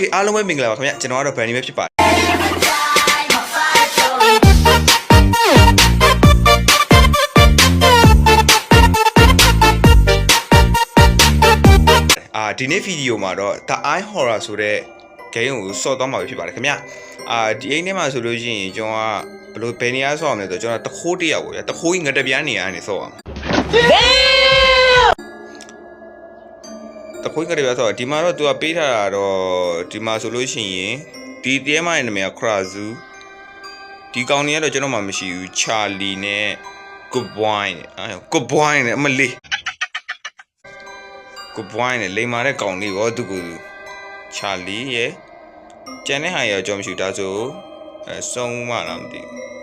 เคအားလုံးပဲမင်္ဂလာပါခင်ဗျကျွန်တော်ကတော့ Brandy ပဲဖြစ်ပါတယ်အာဒီနေ့ဗီဒီယိုမှာတော့ The Eye Horror ဆိုတဲ့ game ကိုစော့သွားမှာပဲဖြစ်ပါတယ်ခင်ဗျအာဒီအိမ်ထဲမှာဆိုလို့ရှိရင်ကျွန်တော်ကဘယ်လိုဘယ်နေရာဆော့အောင်လဲဆိုတော့ကျွန်တော်တခိုးတစ်ယောက်ကိုရတခိုးကြီးငတပြားနေရာကနေဆော့အောင် တခိုးကြီးငတပြားဆော့ဒီမှာတော့သူကပေးထားတာတော့ဒီမှာဆိုလို့ရှိရင်ဒီတဲမရဲ့နာမည်က Krazu ဒီကောင်နေကတော့ကျွန်တော်မှမရှိဘူး Charlie နဲ့ Good Boy နဲ့အဲ Good Boy နဲ့အမလေး Good Boy နဲ့လိန်မာတဲ့ကောင်လေးရောသူကသူ Charlie ရဲ့ကျန်တဲ့ဟာရောကျွန်တော်မရှိဘူးဒါဆိုအဲဆုံးမလားမသိဘူး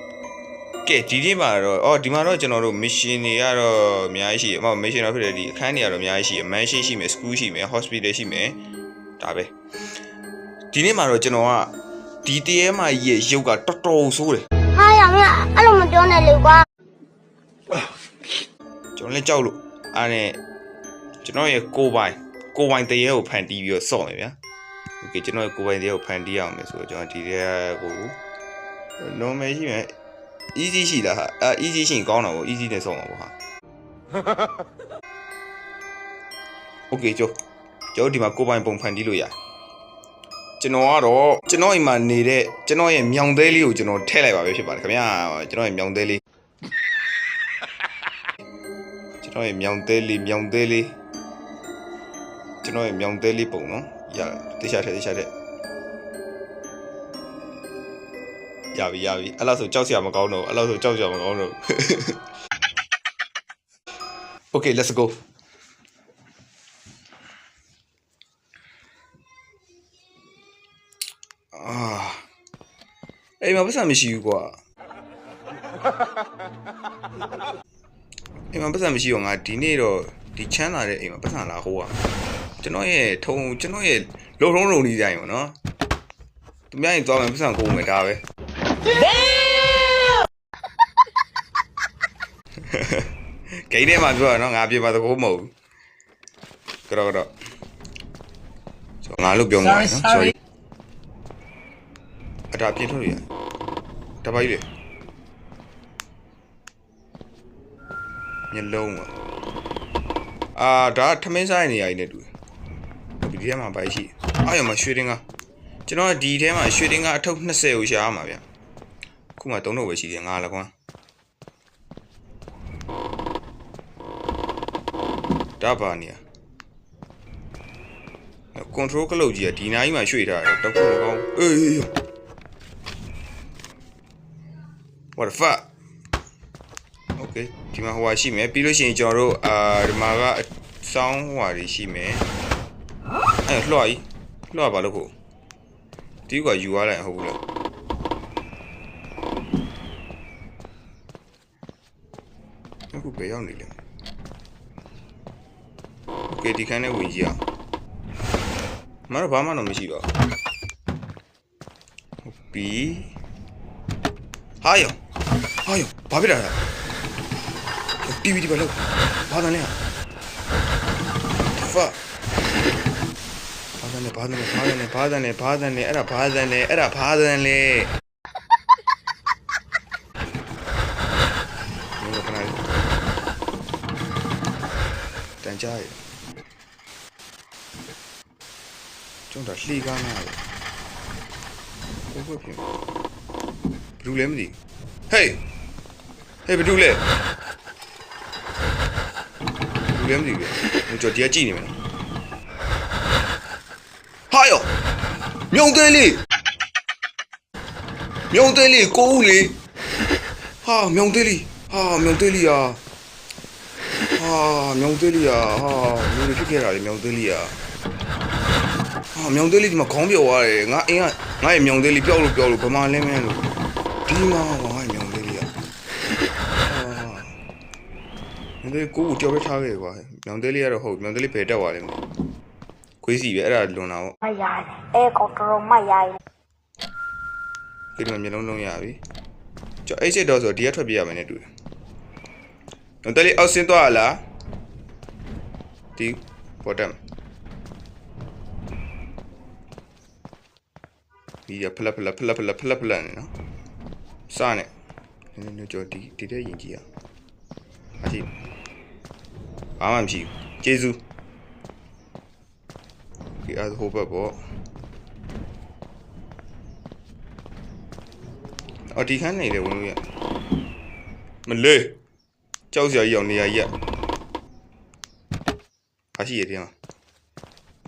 ကဲဒီနေ့မှာတော့အော်ဒီမှာတော့ကျွန်တော်တို့ mission တွေကတော့အများကြီးရှိတယ်အမ mission တော့ဖြစ်တယ်ဒီအခန်းတွေကတော့အများကြီးရှိတယ် mansion ရှိမယ် school ရှိမယ် hospital ရှိမယ်ဒါပဲဒီနေ့မှာတော့ကျွန်တော်ကဒီတရေမကြီးရဲ့ရုပ်ကတော်တော်ဆိုးတယ် ဟာရမင်းအဲ့လိုမပြောနဲ့လေကွာ ကျွန်တော်လည်းကြောက်လို့အားနဲ့ကျွန်တော်ရဲ့ကိုယ်ပိုင်ကိုယ်ပိုင်တရေကိုဖန်တီးပြီးတော့စော့မယ်ဗျာโอเคကျွန်တော်ရဲ့ကိုယ်ပိုင်တရေကိုဖန်တီးအောင်မယ်ဆိုတော့ကျွန်တော်ဒီတရေကို normal ရှိမယ် easy ရှိလားဟာအဲ easy ရှိရင်ကောင်းတာပေါ့ easy နဲ့စော့မှာပေါ့ဟာ okay ကျော်ကျော်ဒီမှာကိုယ်ပိုင်ပုံဖန်တီးလို့ရတယ်ကျွန်တော်ကတော့ကျွန်တော်အိမ်မှာနေတဲ့ကျွန်တော်ရဲ့မြောင်သေးလေးကိုကျွန်တော်ထည့်လိုက်ပါပဲဖြစ်ပါတယ်ခင်ဗျာကျွန်တော်ရဲ့မြောင်သေးလေးကျွန်တော်ရဲ့မြောင်သေးလေးမြောင်သေးလေးကျွန်တော်ရဲ့မြောင်သေးလေးပုံနော်ရတေချာထဲတေချာထဲ ရပြီရပြီအဲ့လောက်ဆိုကြောက်စရာမကောင်းတော့ဘူးအဲ့လောက်ဆိုကြောက်စရာမကောင်းတော့ဘူး Okay let's go အာအေးမပတ်စံမရှိဘူးကွာအိမ်မှာပတ်စံမရှိတော့ငါဒီနေ့တော့ဒီချမ်းသာတဲ့အိမ်မှာပတ်စံလာဟိုးอ่ะကျွန်တော်ရဲ့ထုံကျွန်တော်ရဲ့လုံထုံးလုံနေကြရင်ပေါ့နော်သူများရင်သွားမယ်ပတ်စံကိုမယ်ဒါပဲ ဂိမ်းထဲမှာပြောရနော်ငါပြေပါသကိုမဟုတ်ဘူးကြောက်တော့ဆိုငါလို့ပြောမှာနော် sorry အတားပြင်းထုတ်ရတပိုက်လေမျက်လုံးပါအာဒါထမင်းဆိုင်နေရာကြီးနဲ့တူတယ်ဒီထဲမှာဘာရှိအားရမှာရွှေတင်းကကျွန်တော်ကဒီထဲမှာရွှေတင်းကအထုပ်20ကိုရှာရမှာဗျ ခုမှ3တော့ပဲရှိတယ်ငါလည်းကွာဒါပါနေရ control ကလုတ်ကြီးကဒီနားကြီးမှာရွှေ့ထားတယ်တော့ခုမကောင်းအေး what the fuck okay ဒီမှာဟိုဟာရှိမယ်ပြီးလို့ရှိရင်ကျွန်တော်တို့အာဒီမှာကစောင်းဟိုဟာတွေရှိမယ်အဲ့လွှတ်ကြီးလွှတ်ပါလို့ကိုဒီကယူရလိုက်ဟုတ်ဘူးလား အခုဘယ်ရောက်နေလဲ okay ဒီခန်းထဲဝင်ကြည့်အောင်မတော်ဘာမှတော့မရှိပါဘူးဟုတ်ပြီဟာယောဟာယောဘာဖြစ်လာလဲတီဗီဒီပါလို့ဘာသာလဲဖာဘာသာလဲဘာသာလဲဘာသာလဲဘာသာလဲဘာသာလဲအဲ့ဒါဘာသာလဲအဲ့ဒါဘာသာလဲမင်းကခဏလေးတန် ကြားရကျွန်တော်လှီကားနာတယ်ဘယ်ဘက်ဖြစ်ဘူးလဲမသိ Hey Hey ဘာလုပ်လဲလူလည်းမသိဘူး။ဟိုကြော်တရားကြည့်နေမယ်နော်။ဟာယောမြုံသေးလေးမြုံသေးလေးကိုဦးလေးဟာမြုံသေးလေးဟာမြုံသေးလေးอ่ะဟာ မြုံသေးလေးอ่ะဟာလူတွေဖြစ်ခဲ့တာလေမြုံသေးလေးอ่ะဟာမြုံသေးလေးဒီမှာခေါင်းပြော်သွားတယ်ငါအင်းကငါရဲ့မြုံသေးလေးပျောက်လို့ပျောက်လို့ဗမာလဲမင်းလို့ဒီမှာငါရဲ့မြုံသေးလေးอ่ะဟာ ။မြောင်သေးလေးကိုကိုကြောက်ရထားခဲ့ကွာ။မြောင်သေးလေးကတော့ဟုတ်မြောင်သေးလေးဘယ်တက်သွားလဲမသိဘူး။ခွေးစီပဲအဲ့ဒါလွန်တာပေါ့ မရအဲကောင်တော်တော်မရ ။ဒီမှာမျိုးလုံးလုံးရပြီ။ကြောက်အဲ့စစ်တော့ဆိုဒီကထွက်ပြရမယ်နဲ့တူတယ်။မြောင်သေးလေးအောက်ဆင်းသွားရလား။ ဒီ bottom ဒီကဖလက်ဖလက်ဖလက်ဖလက်ဖလက်ဖလက်နေနော်စနဲ့နည်းနည်းနည်းကြောဒီဒီတဲ့ရင်ကြီးอ่ะအရှိဘာမှမရှိဘူးကျေးဇူးဒီအဲ့ဟိုဘက်ပေါ့အော်ဒီခန်းနေလေဝင်လို့ရမလေးကြောက်စရာကြီးအောင်နေရာကြီး อ่ะအရှိရတဲ့မှာ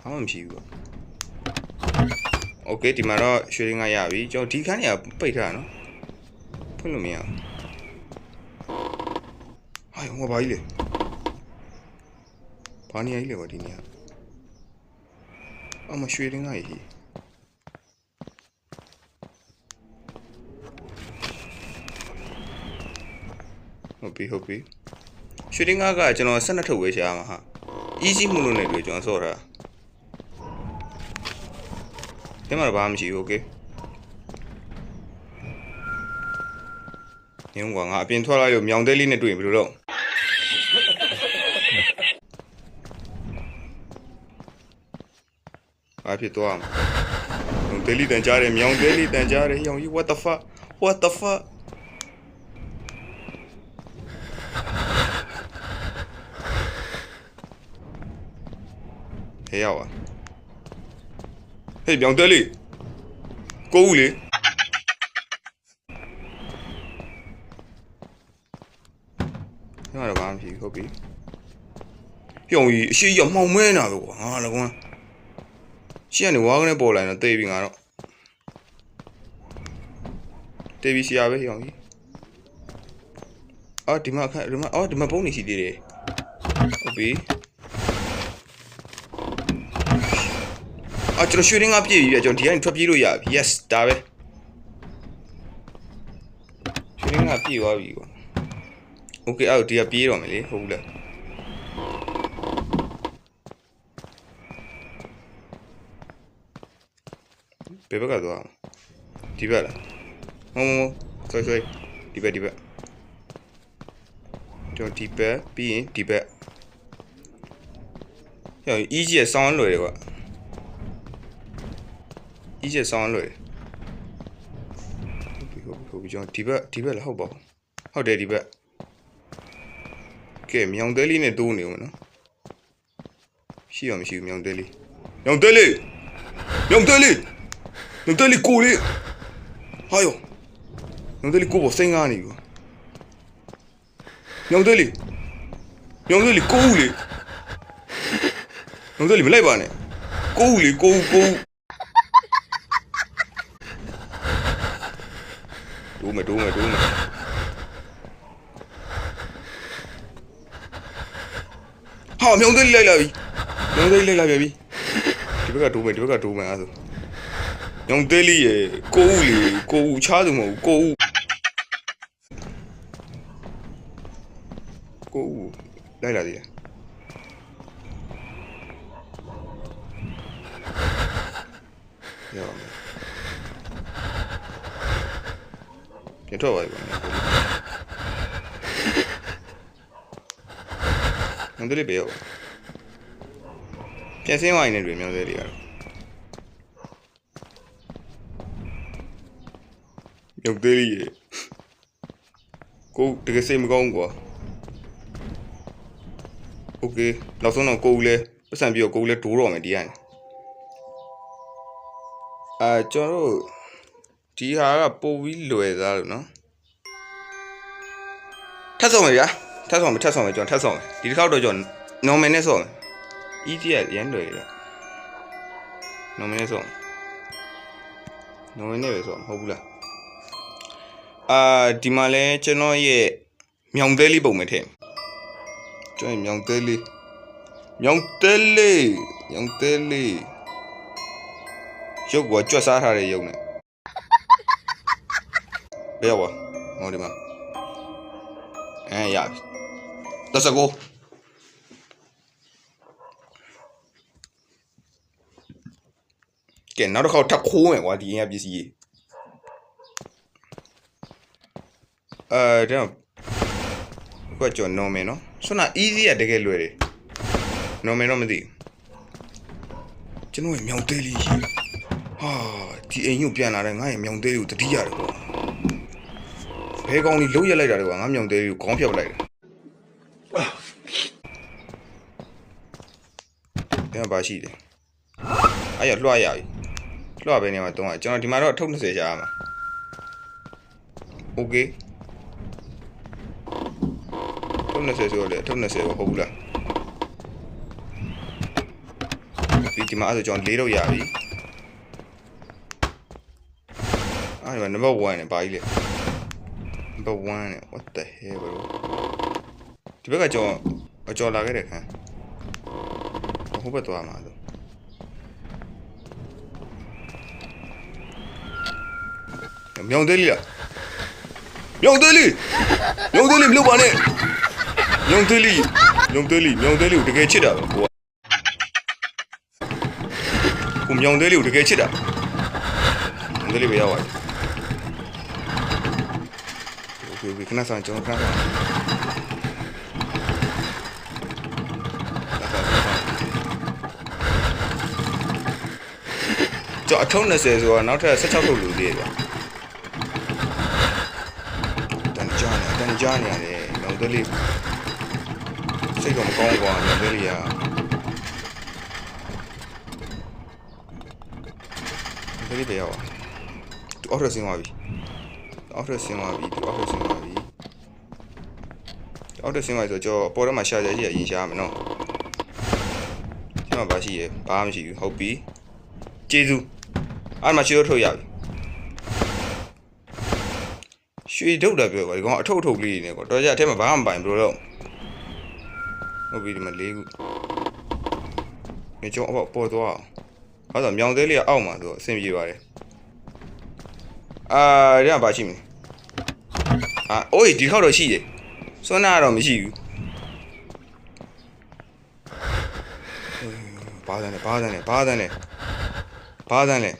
ဘာမှမရှိဘူးပေါ့ โอเคဒီမှာတော့ရွှေရင်းကရပြီကျွန်တော်ဒီခန်းကြီးကပိတ်ထားတာနော်ဖွင့်လို့မရဘူးဟိုင်ဟိုဘာကြီးလဲဘာနေရကြီးလဲဗောဒီနေရအမရွှေရင်းကကြီးဟုတ်ပြီဟုတ်ပြီရွှေရင်းကကကျွန်တော်12ထုတ်ဝေးရှာမှာဟာ easy မှုလို့နေပြီကျွန်တော်ဆော့တာဒီမှာဘာမှမရှိဘူး okay နင်းကငါအပြင်ထွက်လာလို့မြောင်သေးလေးနဲ့တွေ့ရင်ဘယ်လိုလုပ်ဘာဖြစ်သွားမှာ Delhi တန်ကြားတယ်မြောင် Delhi တန်ကြားတယ်ဟေးအောင်ကြီး what the fuck what the fuck ဟဲ့ရောက်ပါဟေးပြောင်းတဲလေးကိုဦးလေညတော့ဘာမှမရှိဘူးဟုတ်ပြီပြောင်းကြီးအရှိရမှောင်မဲနာပဲကွာဟာလည်းကွာရှေ့ကနေဝါကနေပေါ်လာရင်တော့တေးပြီငါတော့တေးပြီဆရာပဲပြောင်းကြီးအော်ဒီမှာခက်ဒီမှာအော်ဒီမှာပုံနေရှိသေးတယ်ဟုတ်ပြီ ကျွန်တော်ရွှေရင်းကပြည့်ပြီပြကျွန်တော်ဒီကနေထွက်ပြေးလို့ရပြီ yes ဒါပဲရွှေရင်းကပြည့်သွားပြီကွာ okay အဲ့တော့ဒီကပြေးတော့မယ်လေဟုတ်ဘူးလားဘယ်ဘက်ကသွားဒီဘက်လားမမမဆွဲဆွဲဒီဘက်ဒီဘက်ကျွန်တော်ဒီဘက်ပြီးရင်ဒီဘက်ဟဲ့ easy ရဆောင်းလွယ်တယ်ကွာ 一ချက်ဆောင်းလွယ်ဟုတ်ပြီဟုတ်ပြီဟုတ်ပြီကျွန်တော်ဒီဘက်ဒီဘက်လည်းဟုတ်ပါဘူးဟုတ်တယ်ဒီဘက်ကဲမြောင်သေးလေးနဲ့တိုးနေဦးမယ်နော်ရှိရမရှိဘူးမြောင်သေးလေးမြောင်သေးလေးမြောင်သေးလေးမြောင်သေးလေးကိုလေးဟာယောမြောင်သေးလေးကိုပေါ်စိန်ကားနေပြီမြောင်သေးလေးမြောင်သေးလေးကိုဦးလေးမြောင်သေးလေးမလိုက်ပါနဲ့ကိုဦးလေးကိုဦးကိုဦး မယ်ဒူးမယ်ဒူးမယ်ဟာမြောင်သေးလေးလိုက်လာပြီမြောင်သေးလေးလိုက်လာပြီဒီဘက်ကဒူးမယ်ဒီဘက်ကဒူးမယ်အဲ့ဒါဆိုမြောင်သေးလေးရေကိုဦးလေကိုဦးချားသူမဟုတ်ဘူးကိုဦးကိုဦးလိုက်လာသေးတယ်ရောမယ် ပြန်ထွက်သွားပြီကွာ။မန္တလေးပဲရောက်။ပြန်စင်းဝိုင်းနေတယ်မြောင်းသေးလေးကတော့။မြောက်သေးလေးရေ။ကိုတကယ်စိတ်မကောင်းဘူးကွာ။ Okay နောက်ဆုံးတော့ကိုဦးလဲပတ်စံပြီးတော့ကိုဦးလဲဒိုးတော့မယ်ဒီကနေ။အာကျွန်တော်တို့ ဒီဟာကပို့ပြီးလွယ်သားလို့နော်ထပ်ဆောင်မယ်ဗျာထပ်ဆောင်မယ်ထပ်ဆောင်မယ်ကျွန်တော်ထပ်ဆောင်မယ်ဒီတစ်ခေါက်တော့ကျွန်တော် normal နဲ့ဆောင်မယ် easy ကရမ်းလွယ်တယ် normal နဲ့ဆောင် normal နဲ့ပဲဆောင်မဟုတ်ဘူးလားအာဒီမှာလဲကျွန်တော်ရဲ့မြောင်သေးလေးပုံမယ်ထည့်ကျွန်တော်မြောင်သေးလေးမြောင်သေးလေးမြောင်သေးလေးရုပ်ကကြွက်စားထားတဲ့ရုပ်နဲ့ ဘယ်ရောက်ပါဟောဒီမှာအဲရပြီတက်စကိုကဲနောက်တစ်ခေါက်ထပ်ခိုးမယ်ကွာဒီရင်ကပစ္စည်းကြီးအဲဒီတော့ကကြော် normal နော်ဆွနာ easy ကတကယ်လွယ်တယ် normal တော့မသိဘူးကျွန်တော်မြောင်သေးလေးကြီးဟာဒီအိမ်ကြီးကိုပြန်လာတဲ့ငါရဲ့မြောင်သေးလေးကိုတတိရတယ်ကွာ ဘဲကောင်းကြီးလုံးရက်လိုက်တာတော့ငါမြောင်သေးကိုခေါင်းဖြောက်လိုက်တယ်။ပြန်ပါရှိတယ်။အဲ့ရလွှတ်ရပြီ။လွှတ်ပဲနေမှာတုံးရကျွန်တော်ဒီမှာတော့အထုပ်20ရှာရမှာ။ Okay ။ထုပ်20ဆိုတော့လေအထုပ်20ပဲဟုတ်ဘူးလား။ဒီဒီမှာအဲ့ဆိုကျွန်တော်၄တော့ရပြီ။အဲ့ဒီမှာနံပါတ်1နဲ့ပါကြီးလေ။ နံပါတ်1နဲ့ what the hell bro ဒီဘက်ကကြော်အကြော်လာခဲ့တဲ့ခန်းဟိုဘက်သွားမှာလို့မြောင်သေးလေးလားမြောင်သေးလေးမြောင်သေးလေးမလုပ်ပါနဲ့မြောင်သေးလေးမြောင်သေးလေးမြောင်သေးလေးကိုတကယ်ချစ်တာပဲကိုကကိုမြောင်သေးလေးကိုတကယ်ချစ်တာမြောင်သေးလေးပဲရောက်သွားပြီโอ သေးဘူးခဏဆောင်ကျွန်တော်ခဏဆောင်ကြော်အထုံး20ဆိုတာနောက်ထပ်16ခုလူသေးတယ်တန်ကြာနေတန်ကြာနေရတယ်နောက်တလေးစိတ်ကမကောင်းပါဘူးနောက်တလေးကတလေးပဲရောအော်ရစင်းပါပြီ အောက်ထပ်ဆင်းသွားပြီသူအောက်ထပ်ဆင်းသွားပြီအောက်ထပ်ဆင်းသွားပြီဆိုတော့ကျွန်တော်ပေါ်ထဲမှာရှာကြကြီးအရင်ရှာရမယ်နော်ဒီမှာဘာရှိရဲဘာမှမရှိဘူးဟုတ်ပြီကျေးဇူးအဲ့မှာရွှေထုတ်ထုတ်ရပြီရွှေထုတ်တာပြောကွာဒီကောင်အထုတ်အထုတ်လေးနေကွာတော်ကြအထက်မှာဘာမှမပိုင်ဘယ်လိုလုပ်ဟုတ်ပြီဒီမှာ၄ခုနေကျွန်တော်အပေါ်ပေါ်သွားအောင်အဲ့တော့မြောင်သေးလေးကအောက်မှာဆိုအဆင်ပြေပါတယ် အာဒီကဘာရှိမလဲအာအိုးဒီခေါက်တော့ရှိတယ်စွမ်းနာတော့မရှိဘူးဘာသာနဲ့ဘာသာနဲ့ဘာသာနဲ့ဘာသာနဲ့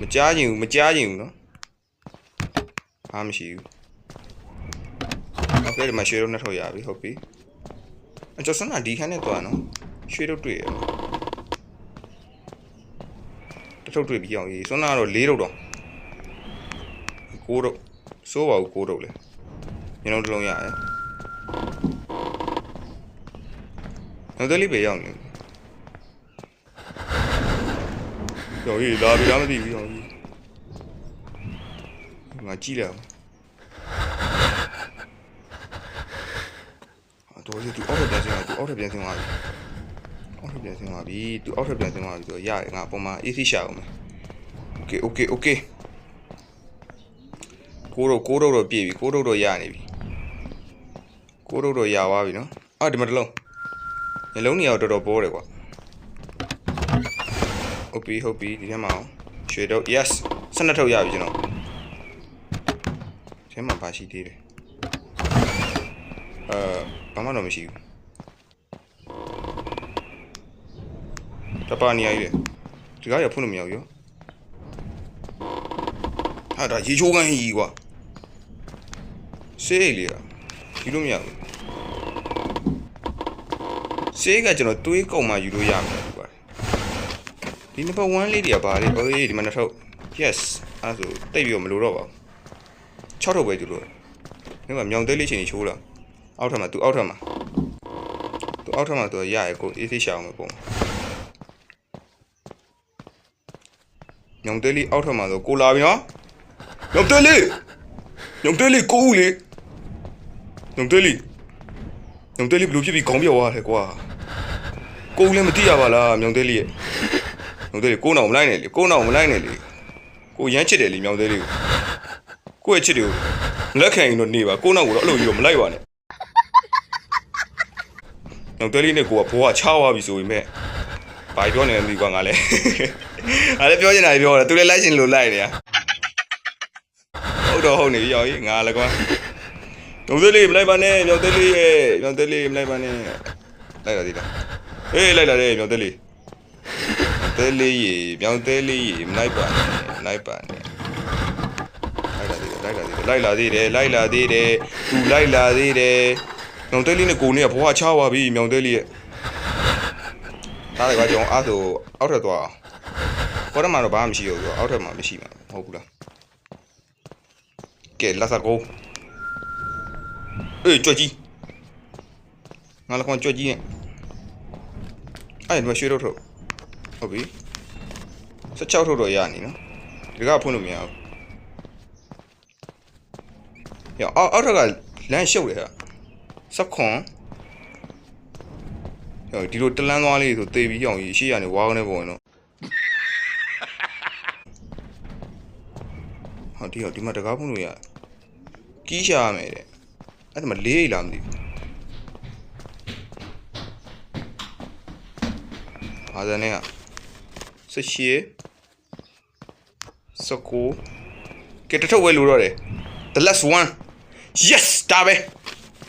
မကြားချင်ဘူးမကြားချင်ဘူးနော်အားမရှိဘူးဟုတ်ကဲ့ဒီမှာရွှေတော့နှစ်ထောက်ရပြီဟုတ်ပြီအကျော်စွမ်းနာဒီခန်းနဲ့တွားနော်ရွှေတော့တွေ့ရတထုပ်တွေ့ပြီးအောင်ရေးစွမ်းနာတော့၄ထုပ်တော့ ကိုတို့စိုးပါဘူးကိုတို့လေကျွန်တော်တို့လုံးရတယ်နောက်တလေးပဲရောက်နေကျော်ကြီးလာပြီလားမသိဘူးကျော်ကြီးငါကြည့်လိုက်အောင်အတော်ကြီးသူအောက်ထပ်ပြန်ဆင်းလာသူအောက်ထပ်ပြန်ဆင်းလာပြီအောက်ထပ်ပြန်ဆင်းလာပြီသူအောက်ထပ်ပြန်ဆင်းလာပြီဆိုရရငါပုံမှန် AC ရှာအောင်မယ် Okay okay okay ကိုတော့ကိုတော့တော့ပြည့်ပြီကိုတော့တော့ရနေပြီကိုတော့တော့ရသွားပြီနော်အာဒီမှာတစ်လုံးညလုံးနေရာတော့တော်တော်ပေါ်တယ်ကွာဟုတ်ပြီဟုတ်ပြီဒီထဲမှာအောင်ရွှေတော့ yes 12ထုတ်ရပြီကျွန်တော်ဒီထဲမှာပါရှိသေးတယ်အဲဘာမှတော့မရှိဘူးတပါနေရည်လေဒီကားရဖုန်းလို့မရဘူးရောဟာဒါရေချိုးကန်းကြီးကွာ စေးအိတ်လေးလားယူလို့မရဘူးစေးကကျွန်တော်တွေးကုန်မှယူလို့ရမယ်ဒီပါဒီ number 1လေးတွေကဘာလဲဟိုဒီမှာနှစ်ထုပ် yes အဲ့ဆိုတိတ်ပြီးတော့မလိုတော့ပါဘူး6ထုပ်ပဲယူလို့ဒီမှာမြောင်သေးလေးချိန်ကြီးချိုးလာအောက်ထပ်မှာ तू အောက်ထပ်မှာသူအောက်ထပ်မှာသူရရကိုအေးသေးရှာအောင်ပဲပုံညုံတဲလေးအောက်ထပ်မှာဆိုကိုလာပြီနော်ညုံတဲလေးညုံတဲလေးကိုဦးလေး ညုံတဲလီညုံတဲလီဘလို့ဖြစ်ပြီးခေါင်းပြောက်သွားတယ်ကွာကိုဦးလည်းမသိရပါလားညုံတဲလီရဲ့ညုံတဲလီကိုနောက်မလိုက်နဲ့လေကိုနောက်မလိုက်နဲ့လေကိုရမ်းချစ်တယ်လေညုံတဲလီကိုကိုရဲ့ချစ်တယ်ကိုလက်ခံရင်တော့နေပါကိုနောက်ကိုတော့အဲ့လိုကြီးတော့မလိုက်ပါနဲ့ညုံတဲလီနဲ့ကိုကဘိုးကချားသွားပြီဆိုပေမဲ့ဘာပြောနေလဲမသိကွာငါလည်းငါလည်းပြောချင်တာပြောတယ်သူလည်းလိုက်ရှင်လို့လိုက်နေတာဟုတ်တော့ဟုတ်နေပြီရောက်ကြီးငါလည်းကွာ ညောင်သေးလေးမလိုက်ပါနဲ့ညောင်သေးလေးရဲ့ညောင်သေးလေးမလိုက်ပါနဲ့လိုက်လာသေးလားအေးလိုက်လာတယ်ညောင်သေးလေးသေးလေးရေညောင်သေးလေးရေမလိုက်ပါနဲ့မလိုက်ပါနဲ့လိုက်လာသေးတယ်လိုက်လာသေးတယ်လိုက်လာသေးတယ်သူလိုက်လာသေးတယ်ညောင်သေးလေးနဲ့ကိုနေကဘွားချသွားပြီညောင်သေးလေးရဲ့ဒါလည်းကကျွန်တော်အားဆိုအောက်ထက်သွားအောင်ပေါ်တော့မှာတော့ဘာမှမရှိဘူးဆိုတော့အောက်ထပ်မှာမရှိမှာမဟုတ်ဘူးလားကဲလက်စကော အေးကြွက်ကြီးငါလည်းခွန်ကြွက်ကြီးနဲ့အဲ့ဒီမှာရွှေတော့ထုတ်ဟုတ်ပြီ16ထုတ်တော့ရနေနော်ဒီကဖွင့်လို့မရဘူးရအောက်အောက်ထက်ကလမ်းရှုပ်တယ်ဟာစက်ခွန်ဟိုဒီလိုတလန်းသွားလေးဆိုတေးပြီးအောင်ရှေ့ကနေဝါးကနေပုံနော်ဟောဒီဟောဒီမှာတကားဖုန်းလို့ရကီးရှာရမယ်တဲ့ အဲ့ဒါမှလေးရိတ်လားမသိဘူးဟာဇာနေကဆက်ရှိစကူကဲတထုတ်ဝဲလို့တော့တယ် the last one yes ဒါပဲ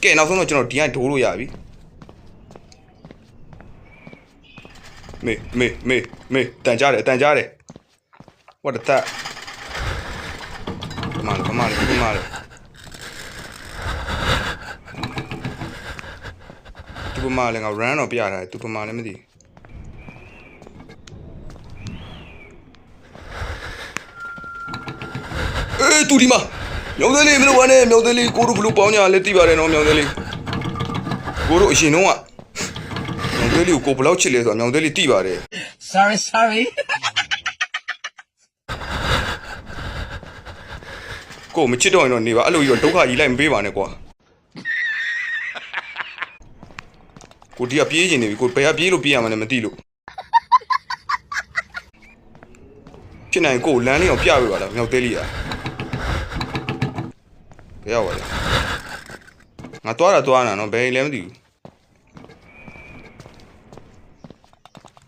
ကဲနောက်ဆုံးတော့ကျွန်တော်ဒီကဒိုးလို့ရပြီမေမေမေမေတန်ကြတယ်တန်ကြတယ် what the that ကမာလေကမာလေကမာလေ ပမာလေငါ run တော့ပြထားတယ်သူပမာလည်းမသိအေးတူဒီမှာမြောင်သေးလေးမလို့ဝမ်းနဲ့မြောင်သေးလေးကိုတို့ဘလို့ပေါင်းညာလဲသိပါတယ်နော်မြောင်သေးလေးကိုတို့အရင်တော့ကမြောင်သေးလေးကိုကိုဘလောက်ချစ်လဲဆိုတော့မြောင်သေးလေးသိပါတယ် Sorry, sorry. ကိုမချစ်တော့ရင်တော့နေပါအဲ့လိုကြီးတော့ဒုက္ခကြီးလိုက်မပေးပါနဲ့ကွာ ကိုဒီကပြေးနေနေပြီကိုဘယ်ကပြေးလို့ပြေးရမှန်းလည်းမသိလို့ဖြစ်နိုင်ကိုလမ်းလေးအောင်ပြပေးပါလားမြောက်သေးလေးอ่ะဘယ်ရောက်ပါလဲငါသွားတာသွားတာနော်ဘယ်လည်းမသိဘူး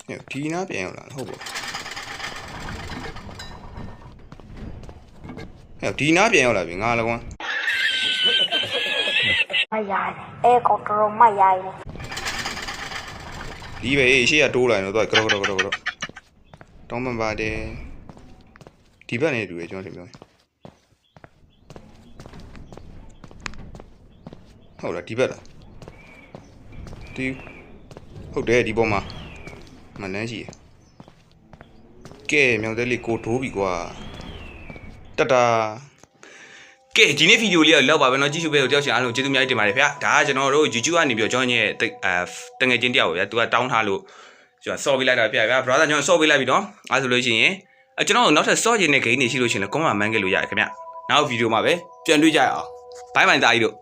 ညဒီနာပြန်ရောက်လာဟုတ်ပါဟဲ့ဒီနာပြန်ရောက်လာပြီငါလည်းကွာမရိုင်းအဲကောင်တော်တော်မရိုင်းဘူး ဒီပဲအေးရှေ့ကတိုးလာရင်တော့ကရောကရောကရောကရောတောင်းပန်ပါတယ်ဒီဘက်နေတူရကျွန်တော်တင်ပြောဟုတ်လားဒီဘက်လားဒီဟုတ်တယ်ဒီပေါ်မှာမနှမ်းရှိရကဲမြောင်သေးလေးကိုထိုးပြီကွာတတာ ကဲဒီနေ့ဗီဒီယိုလေးတော့လောက်ပါပဲเนาะကြည့်ရှုပေးလို့တယောက်ရှင်အားလုံးကျေးဇူးအများကြီးတင်ပါတယ်ဗျာဒါကကျွန်တော်တို့ YouTube ကနေပြီးတော့ကျွန်တော်ရဲ့တိတ်အဲတငယ်ချင်းတယောက်ပဲဗျာသူကတောင်းထားလို့ကျွန်တော်ဆော့ပေးလိုက်တာဗျာဗျာ brother ကျွန်တော်ဆော့ပေးလိုက်ပြီเนาะအဲဆိုလို့ရှိရင်အဲကျွန်တော်တို့နောက်ထပ်ဆော့ကျင်တဲ့ဂိမ်းတွေရှိလို့ရှိရင်လည်း comment မှန်းခဲ့လို့ရတယ်ခင်ဗျာနောက်ဗီဒီယိုမှာပဲပြန်တွေ့ကြရအောင်ဘိုင်ဘိုင်သားကြီးတို့